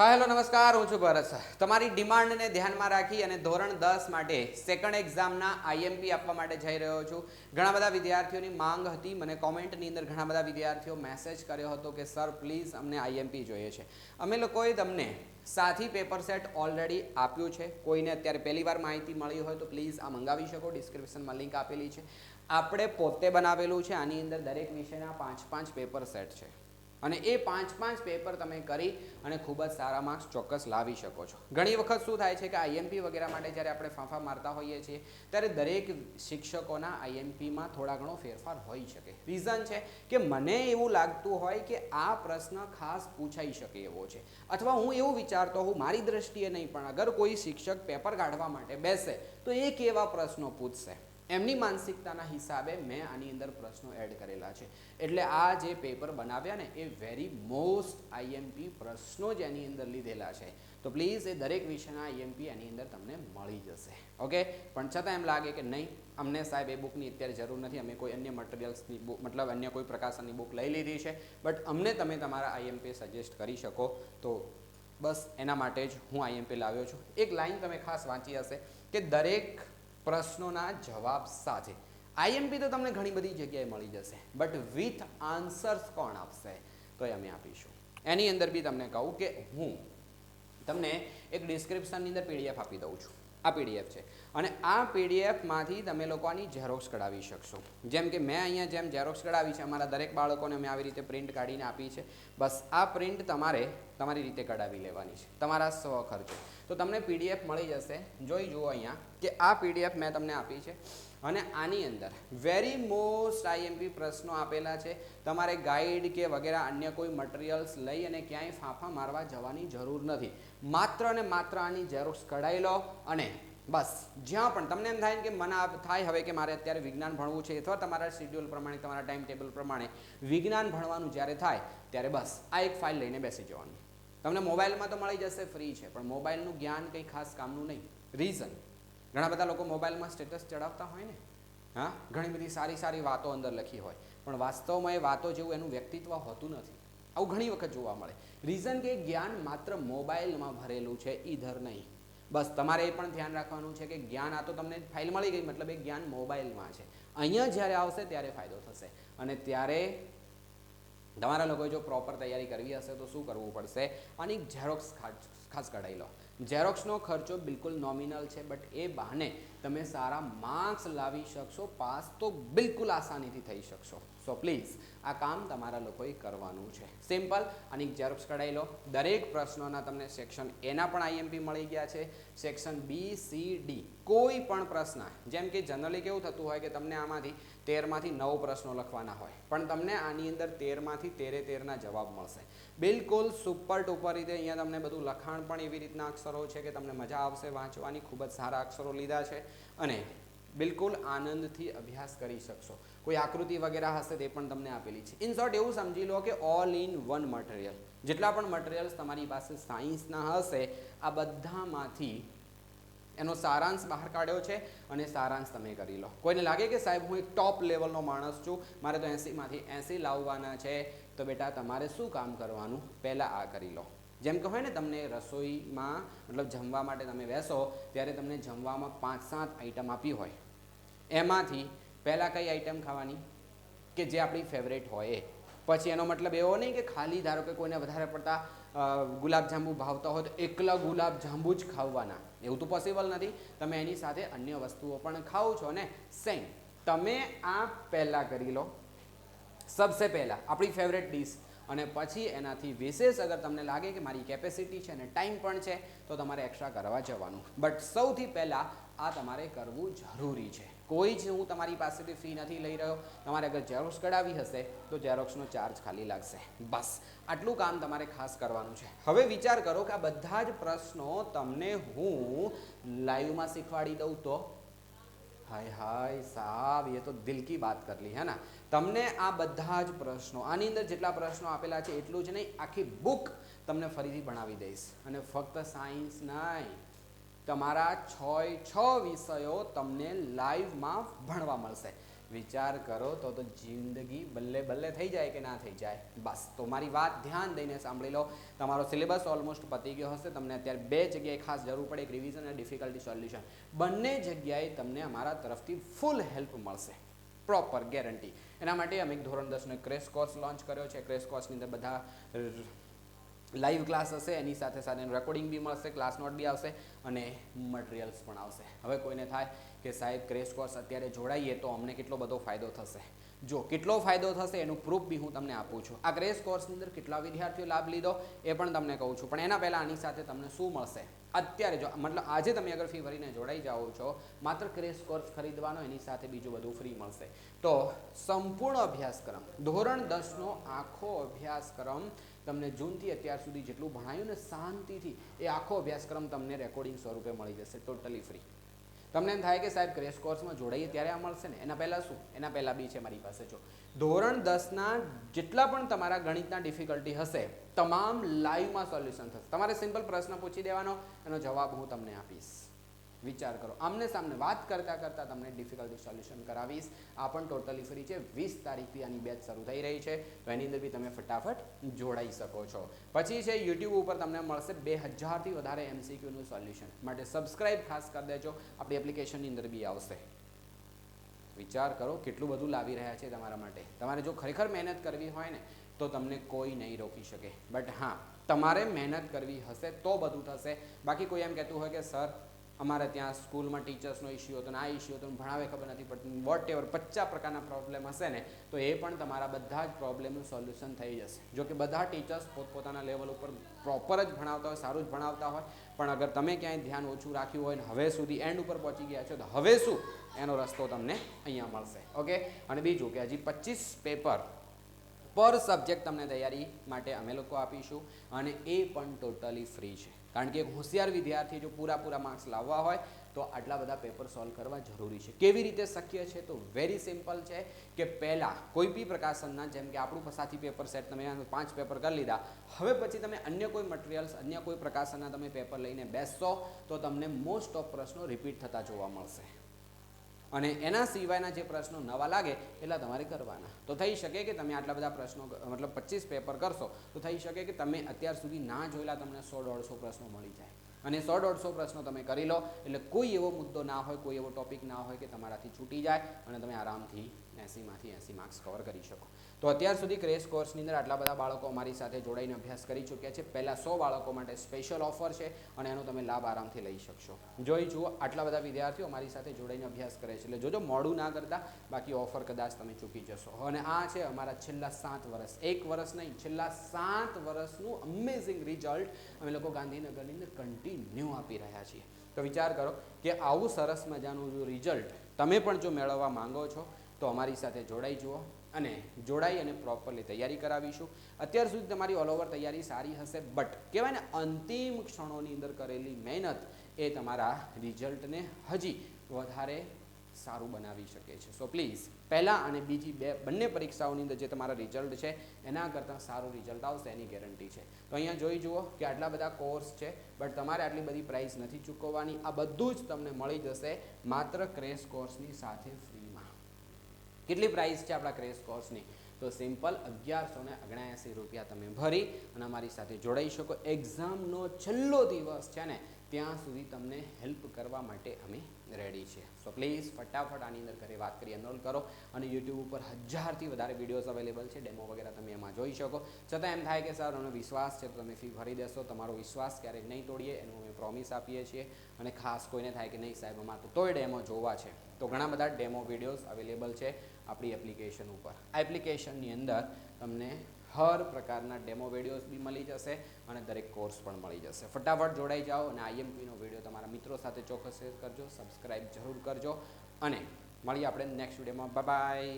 હા હેલો નમસ્કાર, હું છું ભરત તમારી ડિમાન્ડને ધ્યાનમાં રાખી અને ધોરણ દસ માટે સેકન્ડ એક્ઝામના આઈએમપી આપવા માટે જઈ રહ્યો છું. ઘણા બધા વિદ્યાર્થીઓની માંગ હતી, મને કોમેન્ટની અંદર ઘણા બધા વિદ્યાર્થીઓ મેસેજ કર્યો હતો કે સર પ્લીઝ અમને આઈએમપી જોઈએ છે. અમે લોકોએ તમને સાથી પેપર સેટ ઓલરેડી આપ્યું છે. કોઈને અત્યારે પહેલી વાર માહિતી મળી હોય તો પ્લીઝ આ મંગાવી શકો. ડિસ્ક્રિપ્શનમાં લિંક આપેલી છે. આપણે પોતે બનાવેલું છે. આની અંદર દરેક વિષયના પાંચ પાંચ પેપર સેટ છે. અને એ પાંચ પાંચ પેપર તમે કરી અને ખૂબ જ સારા માર્ક્સ ચોક્કસ લાવી શકો છો. ઘણી વખત શું થાય છે કે આઈએમપી વગેરે માટે જ્યારે આપણે ફાંફા મારતા હોઈએ છીએ, ત્યારે દરેક શિક્ષકોના આઈએમપીમાં થોડા ઘણો ફેરફાર હોઈ શકે. રીઝન છે કે મને એવું લાગતું હોય કે આ પ્રશ્ન ખાસ પૂછાઈ શકે એવો છે. અથવા હું એવું વિચારતો હોઉં, મારી દ્રષ્ટિએ નહીં, પણ અગર કોઈ શિક્ષક પેપર કાઢવા માટે બેસે, તો એ કેવા પ્રશ્નો પૂછશે. એમની માનસિકતાના હિસાબે મેં આની અંદર પ્રશ્નો એડ કરેલા છે. એટલે આ જે પેપર બનાવ્યા ને, એ વેરી મોસ્ટ આઈએમપી પ્રશ્નો જ એની અંદર લીધેલા છે. તો પ્લીઝ એ દરેક વિષયના આઈએમપી એની અંદર તમને મળી જશે. ઓકે પણ છતાં એમ લાગે કે નહીં, અમને સાહેબ એ બુકની અત્યારે જરૂર નથી. અમે કોઈ અન્ય મટીરિયલ્સની બુક મતલબ અન્ય કોઈ પ્રકાશનની બુક લઈ લીધી છે. બટ અમને તમે તમારા આઈએમપી સજેસ્ટ કરી શકો. તો બસ એના માટે જ હું આઈએમપી લાવ્યો છું. એક લાઈન તમે ખાસ વાંચી હશે કે દરેક પ્રશ્નોના જવાબ સાથે. આઈએમપી તો તમને ઘણી બધી જગ્યાએ મળી જશે બટ વિથ આન્સર્સ કોણ આપશે? તો અમે આપીશું. એની અંદર બી તમને કહું કે હું તમને એક ડિસ્ક્રિપ્શનની અંદર પીડીએફ આપી દઉં છું. આ પીડીએફ છે. અને આ પીડીએફમાંથી તમે લોકો આની ઝેરોક્સ કઢાવી શકશો. જેમ કે મેં અહીંયા જેમ ઝેરોક્સ કઢાવી છે, અમારા દરેક બાળકોને મેં આવી રીતે પ્રિન્ટ કાઢીને આપી છે. બસ આ પ્રિન્ટ તમારે તમારી રીતે કઢાવી લેવાની છે, તમારા સ્વ ખર્ચે તો તમને પીડીએફ મળી જશે. જોઈ જુઓ અહીંયા કે આ પીડીએફ મેં તમને આપી છે. અને આની અંદર વેરી મોસ્ટ આઈએમપી પ્રશ્નો આપેલા છે. તમારે ગાઈડ કે વગેરે અન્ય કોઈ મટીરિયલ્સ લઈ અને ક્યાંય ફાંફા મારવા જવાની જરૂર નથી. માત્ર અને માત્ર આની ઝેરોક્સ કઢાઈ લો અને બસ, જ્યાં પણ, તમને એમ થાય કે મને થાય હવે કે મારે અત્યારે વિજ્ઞાન ભણવું છે, અથવા તમારા શેડ્યુલ પ્રમાણે, તમારા ટાઈમ ટેબલ પ્રમાણે વિજ્ઞાન ભણવાનું જ્યારે થાય, ત્યારે બસ, આ એક ફાઇલ લઈને બેસી જવાનું. તમને મોબાઈલમાં તો મળી જશે ફ્રી છે, પણ મોબાઈલનું જ્ઞાન કંઈ ખાસ કામનું નહીં. રીઝન ઘણા બધા લોકો મોબાઈલમાં સ્ટેટસ ચડાવતા હોય ને. હા? ઘણી બધી સારી સારી વાતો અંદર લખી હોય. પણ વાસ્તવમાં એ વાતો જેવું એનું વ્યક્તિત્વ હોતું નથી. આવું ઘણી વખત જોવા મળે. રીઝન કે જ્ઞાન માત્ર મોબાઈલમાં ભરેલું છે, ઈધર નહીં. બસ, તમારે એ પણ ધ્યાન રાખવાનું છે કે જ્ઞાન, આ તો તમને ફાઇલ મળી ગઈ, મતલબ એ જ્ઞાન મોબાઈલમાં છે. અહીંયા જ્યારે આવશે ત્યારે ફાયદો થશે. અને ત્યારે તમારા લોકોએ જો પ્રોપર તૈયારી કરવી હશે તો શું કરવું પડશે? આની ઝેરોક્સ ખાસ કઢાઈ લો. ઝેરોક્સનો ખર્ચો બિલકુલ નોમિનલ છે બટ એ બહાને તમે સારા માર્ક્સ લાવી શકશો પાસ તો બિલકુલ આસાનીથી થઈ શકશો. સો પ્લીઝ આ કામ તમારા લોકોએ કરવાનું છે. સિમ્પલ અને ઝેરોક્સ કઢાઈ લો. દરેક પ્રશ્નોના તમને સેક્શન એના પણ આઈએમપી મળી ગયા છે. સેક્શન બી સી ડી કોઈ પણ પ્રશ્ન, જેમ કે જનરલી કેવું થતું હોય કે તમને આમાંથી તેરમાંથી નવ પ્રશ્નો લખવાના હોય, પણ તમને આની અંદર તેરમાંથી તેરે તેરના જવાબ મળશે. બિલકુલ સુપર ટુપર રીતે અહીંયા તમને બધું લખાણ પણ એવી રીતના અક્ષરો છે કે તમને મજા આવશે વાંચવાની, ખૂબ જ સારા અક્ષરો લીધા છે. અને બિલકુલ આનંદથી અભ્યાસ કરી શકશો. કોઈ આકૃતિ વગેરે હશે તે પણ તમને આપેલી છે. ઇન શોર્ટ એવું સમજી લો કે ઓલ ઇન વન મટીરિયલ જેટલા પણ મટીરિયલ્સ તમારી પાસે સાયન્સના હશે, આ બધામાંથી એનો સારાંશ બહાર કાઢ્યો છે અને સારાંશ તમે કરી લો. કોઈને લાગે કે સાહેબ હું એક ટોપ લેવલનો માણસ છું, મારે તો એંસીમાંથી એંસી લાવવાના છે, તો બેટા તમારે શું કામ કરવાનું? પહેલાં આ કરી લો. જેમ કે હોય ને તમને રસોઈમાં મતલબ જમવા માટે તમે બેસો, ત્યારે તમને જમવામાં પાંચ સાત આઈટમ આપી હોય. એમાંથી પહેલાં કઈ આઈટમ ખાવાની? કે જે આપણી ફેવરેટ હોય પછી એનો મતલબ એવો નહીં કે ખાલી ધારો કે કોઈને વધારે પડતા ગુલાબજાંબુ ભાવતા હોય તો એકલા ગુલાબજાંબુ જ ખાવાના. એવું તો પોસિબલ નથી. તમે એની સાથે અન્ય વસ્તુઓ પણ ખાઓ છો ને? સેમ તમે આ પહેલાં કરી લો. સબસે પહેલાં, આપણી ફેવરેટ ડીશ અને પછી એનાથી વિશેષ અગર તમને લાગે કે મારી કેપેસિટી છે અને ટાઈમ પણ છે, તો તમારે એક્સ્ટ્રા કરવા જવાનું. બટ સૌથી પહેલાં આ તમારે કરવું જરૂરી છે. કોઈ જ હું તમારી પાસેથી ફી નથી લઈ રહ્યો, તમારે અગર ઝેરોક્સ કઢાવી હશે, તો ઝેરોક્સનો ચાર્જ ખાલી લાગશે. બસ. આટલું કામ તમારે ખાસ કરવાનું છે. હવે વિચાર કરો કે આ બધા જ પ્રશ્નો તમને હું લાઈવમાં શીખવાડી દઉં તો? હાય હાય સાહેબ એ તો દિલ કી બાત કરલી હે ના તમને આ બધા જ પ્રશ્નો, આની અંદર જેટલા પ્રશ્નો આપેલા છે એટલું જ નહીં, આખી બુક તમને ફરીથી ભણાવી દઈશ. અને ફક્ત સાયન્સ નહીં, તમારા છ છ વિષયો તમને લાઈવમાં ભણવા મળશે. વિચાર કરો તો તો જિંદગી બલ્લે બલ્લે થઈ જાય કે ના થઈ જાય. બસ, તો મારી વાત ધ્યાન દઈને સાંભળી લો. તમારો સિલેબસ ઓલમોસ્ટ પતી ગયો હશે. તમને અત્યારે બે જગ્યાએ ખાસ જરૂર પડે એક રિવિઝન અને ડિફિકલ્ટી સોલ્યુશન બંને જગ્યાએ તમને અમારા તરફથી ફૂલ હેલ્પ મળશે. પ્રોપર ગેરંટી એના માટે અમે એક ધોરણ દસનો ક્રેશ કોર્સ લોન્ચ કર્યો છે. ક્રેશ કોર્સની અંદર બધા લાઈવ ક્લાસ હશે, એની સાથે સાથે રેકોર્ડિંગ બી મળશે ક્લાસ નોટ બી આવશે અને મટીરિયલ્સ પણ આવશે. હવે કોઈને થાય કે સાહેબ ક્રેશ કોર્સ અત્યારે જોડાઈએ તો અમને કેટલો બધો ફાયદો થશે. જો કેટલો ફાયદો થશે એનું પ્રૂફ બી હું તમને આપું છું. આ ક્રેશ કોર્સની અંદર કેટલા વિદ્યાર્થીઓ લાભ લીધો એ પણ તમને કહું છું. પણ એના પહેલાં આની સાથે તમને શું મળશે? અત્યારે જો, મતલબ આજે તમે અગર ફી ભરીને જોડાઈ જાઓ છો, માત્ર ક્રેશ કોર્સ ખરીદવાનો, એની સાથે બીજું બધું ફ્રી મળશે. તો સંપૂર્ણ અભ્યાસક્રમ, ધોરણ દસનો આખો અભ્યાસક્રમ તમને જૂનથી અત્યાર સુધી જેટલું ભણાયું ને શાંતિથી, એ આખો અભ્યાસક્રમ તમને રેકોર્ડિંગ સ્વરૂપે મળી જશે ટોટલી ફ્રી તમને એમ થાય કે સાહેબ ક્રેશ કોર્સમાં જોડાઈએ ત્યારે આ મળશે ને? એના પહેલાં શું? એના પહેલાં બી છે મારી પાસે, જો. ધોરણ દસના જેટલા પણ તમારા ગણિતના ડિફિકલ્ટી હશે, તમામ લાઈવમાં સોલ્યુશન થશે. તમારે સિમ્પલ પ્રશ્ન પૂછી દેવાનો, એનો જવાબ હું તમને આપીશ. વિચાર કરો. આમને સામને વાત કરતાં કરતાં તમને ડિફિકલ્ટી સોલ્યુશન કરાવીશ. આ પણ ટોટલી ફ્રી છે. વીસ તારીખથી આની બેચ શરૂ થઈ રહી છે. તો એની અંદર બી તમે ફટાફટ જોડાઈ શકો છો. પછી છે યુટ્યુબ ઉપર તમને મળશે બે હજારથી વધારે એમસીક્યુનું સોલ્યુશન માટે સબસ્ક્રાઇબ ખાસ કરી દેજો. આપણી એપ્લિકેશનની અંદર બી આવશે. વિચાર કરો કેટલું બધું લાવી રહ્યા છે તમારા માટે. તમારે જો ખરેખર મહેનત કરવી હોય ને, તો તમને કોઈ નહીં રોકી શકે. બટ હા, તમારે મહેનત કરવી હશે તો બધું થશે. બાકી કોઈ એમ કહેતું હોય કે, સર અમારે ત્યાં સ્કૂલમાં ટીચર્સનો ઇસ્યુ હતો ને આ ઇસ્યુ હતો ભણાવે ખબર નથી પડતી વોટ એવર પચાસ પ્રકારના પ્રોબ્લેમ હશે ને, તો એ પણ તમારા બધા જ પ્રોબ્લેમનું સોલ્યુશન થઈ જશે. જો કે બધા ટીચર્સ પોતપોતાના લેવલ ઉપર પ્રોપર જ ભણાવતા હોય, સારું જ ભણાવતા હોય, પણ અગર તમે ક્યાંય ધ્યાન ઓછું રાખ્યું હોય ને, હવે સુધી એન્ડ ઉપર પહોંચી ગયા છો, તો હવે શું? એનો રસ્તો તમને અહીંયા મળશે. ઓકે અને બીજું કે હજી પચીસ પેપર પર સબ્જેક્ટ તમને તૈયારી માટે અમે લોકો આપીશું, અને એ પણ ટોટલી ફ્રી છે. કારણ કે એક હોશિયાર વિદ્યાર્થી જો પૂરા પૂરા માર્ક્સ લાવવા હોય, તો આટલા બધા પેપર સોલ્વ કરવા જરૂરી છે. કેવી રીતે શક્ય છે? તો વેરી સિમ્પલ છે કે પહેલાં કોઈ બી પ્રકાશનના, જેમ કે આપણું પસાથી પેપર સેટ તમે પાંચ પેપર કરી લીધા. હવે પછી તમે અન્ય કોઈ મટીરિયલ્સ અન્ય કોઈ પ્રકાશનના તમે પેપર લઈને બેસશો, તો તમને મોસ્ટ ઓફ પ્રશ્નો રિપીટ થતા જોવા મળશે. અને એના સિવાયના જે પ્રશ્નો નવા લાગે એટલા તમારે કરવાના. તો થઈ શકે કે તમે આટલા બધા પ્રશ્નો મતલબ પચીસ પેપર કરશો, તો થઈ શકે કે તમે અત્યાર સુધી ના જોયેલા તમને સો દોઢસો પ્રશ્નો મળી જાય. અને સો દોઢસો પ્રશ્નો તમે કરી લો, એટલે કોઈ એવો મુદ્દો ના હોય, કોઈ એવો ટોપિક ના હોય કે તમારાથી છૂટી જાય અને તમે આરામથી એંસીમાંથી એંસી માર્ક્સ કવર કરી શકો. તો અત્યાર સુધી ક્રેશ કોર્સની અંદર આટલા બધા બાળકો અમારી સાથે જોડાઈને અભ્યાસ કરી ચૂક્યા છે. પહેલાં સો બાળકો માટે સ્પેશિયલ ઓફર છે અને એનો તમે લાભ આરામથી લઈ શકશો. જોઈ જુઓ, આટલા બધા વિદ્યાર્થીઓ અમારી સાથે જોડાઈને અભ્યાસ કરે છે. એટલે જોજો મોડું ના કરતા, બાકી ઓફર કદાચ તમે ચૂકી જશો. અને આ છે અમારા છેલ્લા સાત વર્ષ. એક વર્ષ નહીં, છેલ્લા સાત વર્ષનું અમેઝિંગ રિઝલ્ટ અમે લોકો ગાંધીનગરની અંદર કન્ટિન્યુ આપી રહ્યા છીએ. તો વિચાર કરો કે આવું સરસ મજાનું જો રિઝલ્ટ તમે પણ જો મેળવવા માંગો છો તો અમારી સાથે જોડાઈ જુઓ અને જોડાઈ અને પ્રોપરલી તૈયારી કરાવીશું. અત્યાર સુધી તમારી ઓલ ઓવર તૈયારી સારી હશે બટ કહેવાય ને અંતિમ ક્ષણોની અંદર કરેલી મહેનત એ તમારા રિઝલ્ટને હજી વધારે સારું બનાવી શકે છે. સો પ્લીઝ પહેલાં અને બીજી બે બંને પરીક્ષાઓની અંદર જે તમારા રિઝલ્ટ છે, એના કરતાં સારું રિઝલ્ટ આવશે, એની ગેરંટી છે. તો અહીંયા જોઈ જુઓ કે આટલા બધા કોર્સ છે બટ તમારે આટલી બધી પ્રાઇસ નથી ચૂકવવાની. આ બધું જ તમને મળી જશે માત્ર ક્રેશ કોર્સની સાથે ફ્રીમાં કેટલી પ્રાઇસ છે આપણા ક્રેશ કોર્સની તો સિમ્પલ અગિયારસો ને રૂપિયા તમે ભરી અને અમારી સાથે જોડાઈ શકો. એક્ઝામનો છેલ્લો દિવસ છે ને ત્યાં સુધી તમને હેલ્પ કરવા માટે અમે રેડી છીએ સો પ્લીઝ ફટાફટ આની અંદર ઘરે વાત કરી એનરોલ કરો અને યુટ્યુબ ઉપર હજારથી વધારે વિડીયોઝ અવેલેબલ છે. ડેમો વગેરે તમે એમાં જોઈ શકો. છતાં એમ થાય કે, સર અમને વિશ્વાસ છે, તો તમે ફી ભરી દેશો. તમારો વિશ્વાસ ક્યારેક નહીં તોડીએ. એનું અમે પ્રોમિસ આપીએ છીએ. અને ખાસ કોઈને થાય કે નહીં સાહેબ, અમારે તોય ડેમો જોવા છે. તો ઘણા બધા ડેમો વિડીયોઝ અવેલેબલ છે આપણી એપ્લિકેશન ઉપર. આ એપ્લિકેશનની અંદર તમને હર પ્રકારના ડેમો વિડીયોઝ બી મળી જશે અને દરેક કોર્સ પણ મળી જશે. ફટાફટ જોડાઈ જાઓ અને આઈએમપીનો વીડિયો તમારા મિત્રો સાથે ચોક્કસ શેર કરજો સબસ્ક્રાઈબ જરૂર કરજો અને મળીએ આપણે નેક્સ્ટ વિડીયોમાં બાય